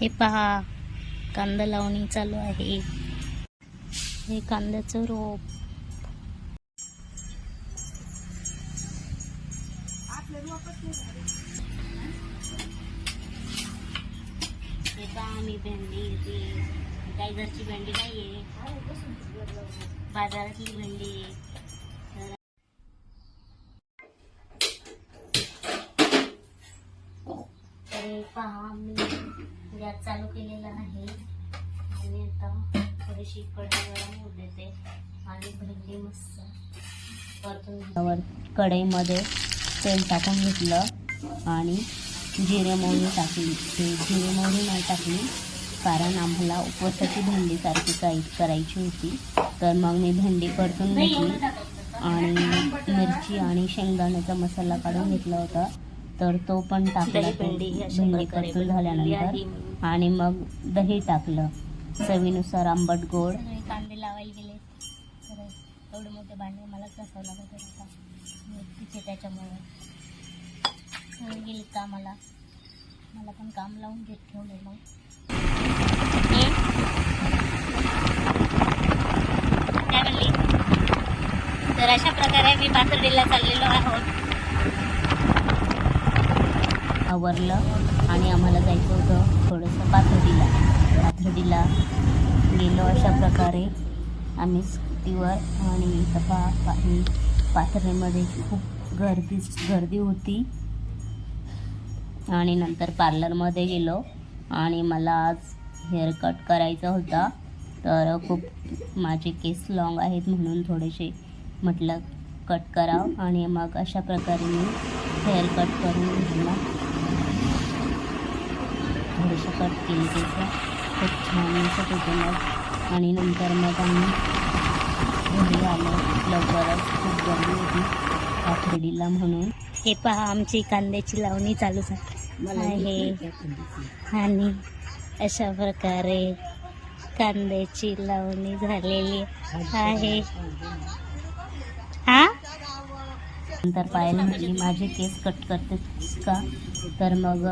हे पहा कांदा लावणी चालू आहे. हे कांद्याचं रोप. हे पहा मी भेंडी ती काही घरची भेंडी नाही आहे बाजारातली भेंडी आहे तर हे पहा मी गॅस चालू केलेला आहे. आणि आता थोडीशी कढई गरम होऊ देते. आणि भेंडी मस्त. परतून कढईमध्ये तेल टाकून घेतलं. आणि जिरे मोहरी टाकली. ते जिरे मोहरी नाही टाकली कारण आम्हाला उपवासाची भेंडी सारखी काही करायची होती. तर मग मी भेंडी परतून घेतली. आणि मिरची आणि शेंगदाण्याचा मसाला काढून घेतला होता. तर तो पण टाकला भेंडी परतून झाल्यानंतर. आणि मग दही टाकलं. चवीनुसार आंबट गोड. कांदे लावायला गेले. तर एवढे मोठे भांडे मलाच घासावं लागत होतं आहे त्याच्यामुळे. गेले कामाला. मला पण काम लावून घेत ठेवले मग. काय म्हणली? तर अशा प्रकारे मी पाथर्डीला चाललेलो आहोत. आवरलं आणि आम्हाला जायचं होतं. थोडंसं पाथर्डीला. पाथर्डीला गेलो अशा प्रकारे. आम्ही स्कूटीवर आणि तपा पा पा- पाथर्डीमध्ये खूप गर्दी गर्दी होती. आणि नंतर पार्लरमध्ये गेलो. आणि मला आज हेअर कट करायचा होता. तर खूप माझे केस लॉंग आहेत म्हणून थोडेसे म्हटलं कट करावं. आणि मग अशा प्रकारे मी हेअर कट करून घेतला. थोडेसे कट केले केस खूप छान दिसत होते मग आणि नंतर मग आम्ही घरी आलो. लवकरच खूप गर्दी होती. आठवडीला म्हणून. हे पहा आमची कांद्याची लावणी चालू आहे. आणि अशा प्रकारे कांद्याची लावणी झालेली आहे. हा? नंतर पायल म्हटली माझे केस कट करतेस का? तर मग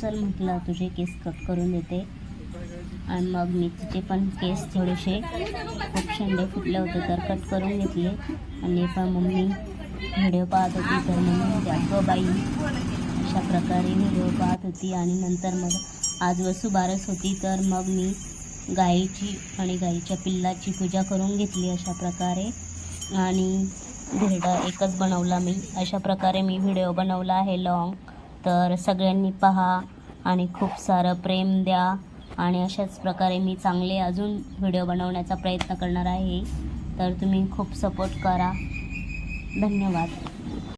चल म्हटलं तुझे केस कट करून देते. आणि मग मी तिचे पण केस थोडेसे खूप शेंडे फुटले होते तर कट करून घेतले. आणि पण मम्मी व्हिडिओ पाहत होती तर मम्मी अगं बाई अशा प्रकारे व्हिडिओ पाहत होती आणि नंतर मग आज वसुबारस होती तर मग मी गाईची आणि गाईच्या पिल्लाची पूजा करून घेतली अशा प्रकारे. आणि धिरडा एकच बनवला मी. अशा प्रकारे मी व्हिडिओ बनवला आहे लाँग तर सगळ्यांनी पहा आणि खूप सारं प्रेम द्या. आणि अशाच प्रकारे मी चांगले अजून व्हिडिओ बनवण्याचा प्रयत्न करणार आहे. तर तुम्ही खूप सपोर्ट करा. धन्यवाद.